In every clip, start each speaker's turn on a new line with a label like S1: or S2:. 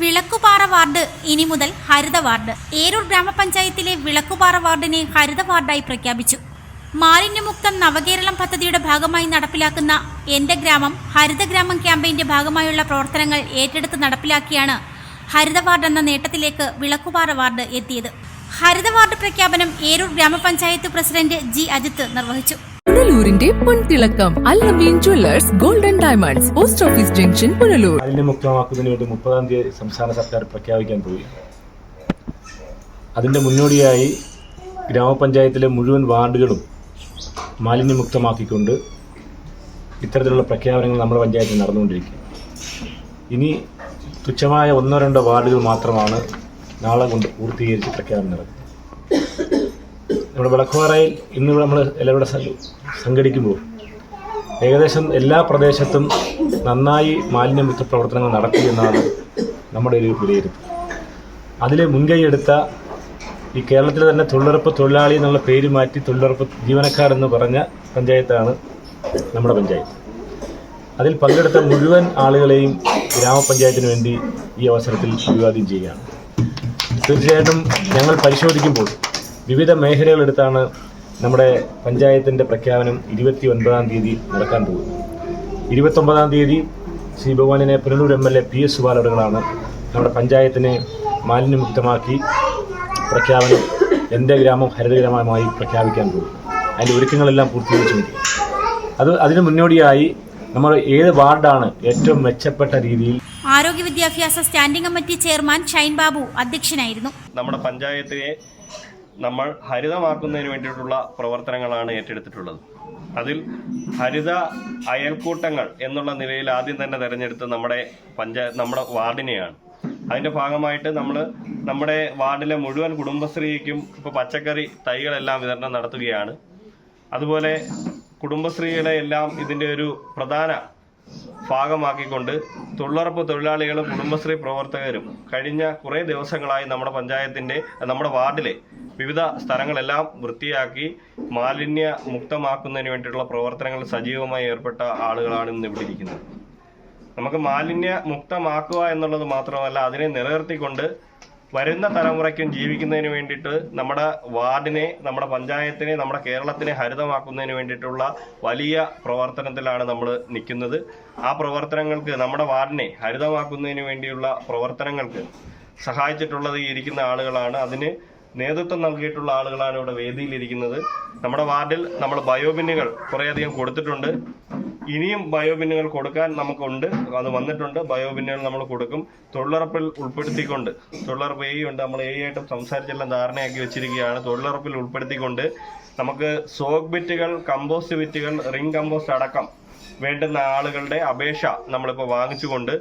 S1: Vilakkupara ward ഇനി മുതൽ ഹരിത ward. Eroor ഗ്രാമപഞ്ചായത്തിലെ വിളക്കുപാറ വാർഡിനെ ഹരിത വാർഡായി പ്രഖ്യാപിച്ചു. മാലിന്യമുക്തം നവകേരളം പദ്ധതിയുടെ ഭാഗമായി നടപ്പിലാക്കുന്ന എന്റെ ഗ്രാമം ഹരിത ഗ്രാമം ക്യാമ്പയിന്റെ ഭാഗമായുള്ള പ്രവർത്തനങ്ങൾ ഏറ്റെടുത്ത് നടപ്പിലാക്കിയാണ് ഹരിത വാർഡ് എന്ന നേട്ടത്തിലേക്ക് വിളക്കുപാറ വാർഡ് എത്തിയത്. ഹരിത വാർഡ് പ്രഖ്യാപനം ഏരൂർ ഗ്രാമപഞ്ചായത്ത് പ്രസിഡന്റ് ജി അജിത്ത് നിർവഹിച്ചു.
S2: പുനലൂരിന്റെ പൊൻതിളക്കം Allameen jewellers golden diamonds post office junction Punalur.
S3: മുക്തമാക്കുന്നതിന് വേണ്ടി മുപ്പതാം തീയതി സംസ്ഥാന സർക്കാർ പ്രഖ്യാപിക്കാൻ പോയി. അതിന്റെ മുന്നോടിയായി ഗ്രാമപഞ്ചായത്തിലെ മുഴുവൻ വാർഡുകളും മാലിന്യമുക്തമാക്കിക്കൊണ്ട് ഇത്തരത്തിലുള്ള പ്രഖ്യാപനങ്ങൾ നമ്മുടെ പഞ്ചായത്തിൽ നടന്നുകൊണ്ടിരിക്കും ഇനി തുച്ഛമായ ഒന്നോ രണ്ടോ വാർഡുകൾ മാത്രമാണ് നാളെ കൊണ്ട് പൂർത്തീകരിച്ച് പ്രഖ്യാപനം നടത്തുന്നത് നമ്മുടെ വിളക്കുപാറയിൽ ഇന്ന് നമ്മൾ എല്ലാവരുടെ സംഘ- സംഘടിക്കുമ്പോൾ ഏകദേശം എല്ലാ പ്രദേശത്തും നന്നായി മാലിന്യമുക്ത പ്രവർത്തനങ്ങൾ നടത്തി എന്നാണ് നമ്മുടെ ഒരു വിലയിരുത്തൽ. അതിൽ മുൻകൈയെടുത്ത ഈ കേരളത്തിലെ തന്നെ തൊഴിലുറപ്പ് തൊഴിലാളി എന്നുള്ള പേര് മാറ്റി തൊഴിലുറപ്പ് ജീവനക്കാർ എന്ന് പറഞ്ഞ പഞ്ചായത്താണ് നമ്മുടെ പഞ്ചായത്ത്. അതിൽ പങ്കെടുത്ത മുഴുവൻ ആളുകളെയും ഗ്രാമപഞ്ചായത്തിന് വേണ്ടി ഈ അവസരത്തിൽ അഭിവാദ്യം ചെയ്യുകയാണ്. തീർച്ചയായിട്ടും ഞങ്ങൾ പരിശോധിക്കുമ്പോൾ വിവിധ മേഖലകളെടുത്താണ് നമ്മുടെ പഞ്ചായത്തിന്റെ പ്രഖ്യാപനം ഇരുപത്തി ഒൻപതാം തീയതി നടക്കാൻ പോകുന്നത്. ഇരുപത്തൊമ്പതാം തീയതി Shri ഭഗവാനിനെ Punalur M L A P S സുബാലവറുകളാണ് നമ്മുടെ പഞ്ചായത്തിനെ മാലിന്യമുക്തമാക്കി പ്രഖ്യാപനം എന്റെ ഗ്രാമം ഹരിതഗ്രാമമായി പ്രഖ്യാപിക്കാൻ പോകും അതിന്റെ ഒരുക്കങ്ങളെല്ലാം പൂർത്തീകരിച്ചുകൊണ്ട് അത് അതിന് മുന്നോടിയായി നമ്മൾ ഏത് വാർഡാണ് ഏറ്റവും മെച്ചപ്പെട്ട രീതിയിൽ
S1: ആരോഗ്യ വിദ്യാഭ്യാസ standing committee chairman Shine Babu അധ്യക്ഷനായിരുന്നു.
S4: നമ്മുടെ പഞ്ചായത്തിനെ നമ്മൾ ഹരിതമാക്കുന്നതിന് വേണ്ടിയിട്ടുള്ള പ്രവർത്തനങ്ങളാണ് ഏറ്റെടുത്തിട്ടുള്ളത്. അതിൽ ഹരിത അയൽക്കൂട്ടങ്ങൾ എന്നുള്ള നിലയിൽ ആദ്യം തന്നെ തിരഞ്ഞെടുത്ത് നമ്മുടെ പഞ്ചായത്ത് നമ്മുടെ വാർഡിനെയാണ്. അതിന്റെ ഭാഗമായിട്ട് നമ്മൾ നമ്മുടെ വാർഡിലെ മുഴുവൻ കുടുംബശ്രീക്കും ഇപ്പോൾ പച്ചക്കറി തൈകളെല്ലാം വിതരണം നടത്തുകയാണ്. അതുപോലെ കുടുംബശ്രീകളെ എല്ലാം ഇതിന്റെ ഒരു പ്രധാന ഭാഗമാക്കിക്കൊണ്ട് തൊഴിലുറപ്പ് തൊഴിലാളികളും കുടുംബശ്രീ പ്രവർത്തകരും കഴിഞ്ഞ കുറേ ദിവസങ്ങളായി നമ്മുടെ പഞ്ചായത്തിന്റെ നമ്മുടെ വാർഡിലെ വിവിധ സ്ഥലങ്ങളെല്ലാം വൃത്തിയാക്കി മാലിന്യ മുക്തമാക്കുന്നതിന് വേണ്ടിയിട്ടുള്ള പ്രവർത്തനങ്ങളിൽ സജീവമായി ഏർപ്പെട്ട ആളുകളാണ് ഇന്ന് ഇവിടെ ഇരിക്കുന്നത്. നമുക്ക് മാലിന്യ മുക്തമാക്കുക എന്നുള്ളത് മാത്രമല്ല അതിനെ നിലനിർത്തിക്കൊണ്ട് വരുന്ന തലമുറയ്ക്കും ജീവിക്കുന്നതിന് വേണ്ടിയിട്ട് നമ്മുടെ വാർഡിനെ നമ്മുടെ പഞ്ചായത്തിനെ നമ്മുടെ കേരളത്തിനെ ഹരിതമാക്കുന്നതിന് വേണ്ടിയിട്ടുള്ള വലിയ പ്രവർത്തനത്തിലാണ് നമ്മൾ നിൽക്കുന്നത്. ആ പ്രവർത്തനങ്ങൾക്ക് നമ്മുടെ വാർഡിനെ ഹരിതമാക്കുന്നതിന് വേണ്ടിയുള്ള പ്രവർത്തനങ്ങൾക്ക് സഹായിച്ചിട്ടുള്ളത് ഈ ഇരിക്കുന്ന ആളുകളാണ്. അതിന് നേതൃത്വം നൽകിയിട്ടുള്ള ആളുകളാണ് ഇവിടെ വേദിയിലിരിക്കുന്നത്. നമ്മുടെ വാർഡിൽ നമ്മൾ ബയോബിന്നുകൾ കുറേയധികം കൊടുത്തിട്ടുണ്ട്. ഇനിയും ബയോബിന്നുകൾ കൊടുക്കാൻ നമുക്കുണ്ട്. അത് വന്നിട്ടുണ്ട്. ബയോബിന്നുകൾ നമ്മൾ കൊടുക്കും. തൊഴിലുറപ്പിൽ ഉൾപ്പെടുത്തിക്കൊണ്ട് തൊഴിലുറപ്പ് എ ഉണ്ട്. നമ്മൾ എ ആയിട്ടും സംസാരിച്ചെല്ലാം ധാരണയാക്കി വെച്ചിരിക്കുകയാണ്. തൊഴിലുറപ്പിൽ ഉൾപ്പെടുത്തിക്കൊണ്ട് നമുക്ക് സോക്ക് ബിറ്റുകൾ കമ്പോസ്റ്റ് ബിറ്റുകൾ റിംഗ് കമ്പോസ്റ്റ് അടക്കം വേണ്ടുന്ന ആളുകളുടെ അപേക്ഷ നമ്മളിപ്പോൾ വാങ്ങിച്ചുകൊണ്ട്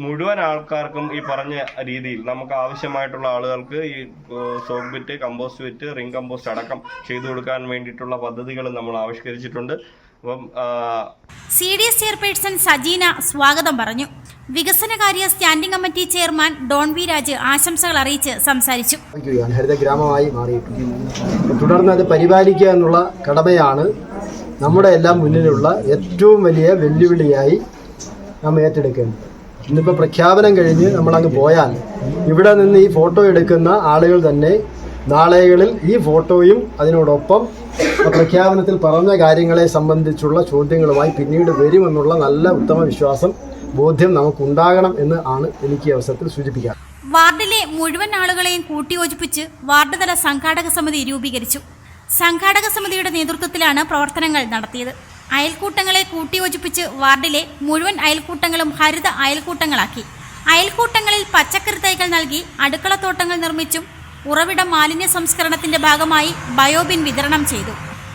S4: മുഴുവൻ ആൾക്കാർക്കും ഈ പറഞ്ഞ രീതിയിൽ നമുക്ക് ആവശ്യമായിട്ടുള്ള ആളുകൾക്ക് ഈ soak pit compost pit ring compost അടക്കം ചെയ്തു കൊടുക്കാൻ വേണ്ടിയിട്ടുള്ള പദ്ധതികൾ നമ്മൾ ആവിഷ്കരിച്ചിട്ടുണ്ട്. അപ്പം
S1: C D S chairperson Sajina സ്വാഗതം പറഞ്ഞു. വികസനകാര്യ standing committee chairman Don V Raj ആശംസകൾ അറിയിച്ച് സംസാരിച്ചു.
S5: ഹരിത ഗ്രാമമായി മാറിയിട്ടുണ്ട്. തുടർന്ന് അത് പരിപാലിക്കുക എന്നുള്ള കടമയാണ് നമ്മുടെ എല്ലാം മുന്നിലുള്ള ഏറ്റവും വലിയ വെല്ലുവിളിയായി നാം ഏറ്റെടുക്കേണ്ടത്. ഇന്നിപ്പോൾ പ്രഖ്യാപനം കഴിഞ്ഞ് നമ്മളങ്ങ് പോയാൽ ഇവിടെ നിന്ന് ഈ ഫോട്ടോ എടുക്കുന്ന ആളുകൾ തന്നെ നാളെകളിൽ ഈ ഫോട്ടോയും അതിനോടൊപ്പം പ്രഖ്യാപനത്തിൽ പറഞ്ഞ കാര്യങ്ങളെ സംബന്ധിച്ചുള്ള ചോദ്യങ്ങളുമായി പിന്നീട് വരുമെന്നുള്ള നല്ല ഉത്തമ വിശ്വാസം ബോധ്യം നമുക്കുണ്ടാകണം എന്ന് ആണ് എനിക്ക് ഈ അവസരത്തിൽ സൂചിപ്പിക്കാൻ.
S1: വാർഡിലെ മുഴുവൻ ആളുകളെയും കൂട്ടിയോജിപ്പിച്ച് വാർഡ് തല സംഘാടക സമിതി രൂപീകരിച്ചു. സംഘാടക സമിതിയുടെ നേതൃത്വത്തിലാണ് പ്രവർത്തനങ്ങൾ നടത്തിയത്. അയൽക്കൂട്ടങ്ങളെ കൂട്ടിയോജിപ്പിച്ച് വാർഡിലെ മുഴുവൻ അയൽക്കൂട്ടങ്ങളും ഹരിത അയൽക്കൂട്ടങ്ങളാക്കി. അയൽക്കൂട്ടങ്ങളിൽ പച്ചക്കറി തൈകൾ നൽകി അടുക്കളത്തോട്ടങ്ങൾ നിർമ്മിച്ചും ഉറവിട മാലിന്യ സംസ്കരണത്തിന്റെ ഭാഗമായി ബയോബിൻ വിതരണം ചെയ്തു.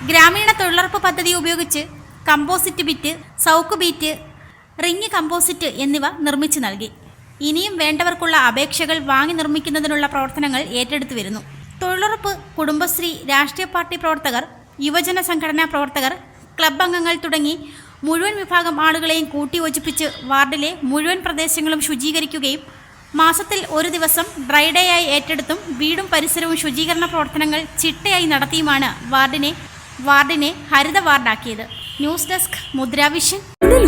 S1: ഗ്രാമീണ തൊഴിലുറപ്പ് പദ്ധതി ഉപയോഗിച്ച് composite pit soak pit ring composite എന്നിവ നിർമ്മിച്ചു നൽകി. ഇനിയും വേണ്ടവർക്കുള്ള അപേക്ഷകൾ വാങ്ങി നിർമ്മിക്കുന്നതിനുള്ള പ്രവർത്തനങ്ങൾ ഏറ്റെടുത്തു വരുന്നു. തൊഴിലുറപ്പ് കുടുംബശ്രീ രാഷ്ട്രീയ പാർട്ടി പ്രവർത്തകർ യുവജന സംഘടനാ പ്രവർത്തകർ ക്ലബ് അംഗങ്ങൾ തുടങ്ങി മുഴുവൻ വിഭാഗം ആളുകളെയും കൂട്ടിയോജിപ്പിച്ച് വാർഡിലെ മുഴുവൻ പ്രദേശങ്ങളും ശുചീകരിക്കുകയും മാസത്തിൽ ഒരു ദിവസം ഡ്രൈ ഡേ ആയി ഏറ്റെടുത്തും വീടും പരിസരവും ശുചീകരണ പ്രവർത്തനങ്ങൾ ചിട്ടയായി നടത്തിയുമാണ് വാർഡിനെ വാർഡിനെ ഹരിത വാർഡാക്കിയത്. News desk Mudra vision.
S2: Punalur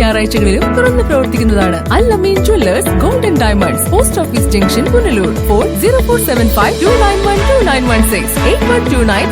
S2: ഞായറാഴ്ചകളിലും തുറന്നു പ്രവർത്തിക്കുന്നതാണ് Allameen jewellers golden diamonds. Post office junction Punalur. Four zero four seven five two nine one two nine one six. Eight one two nine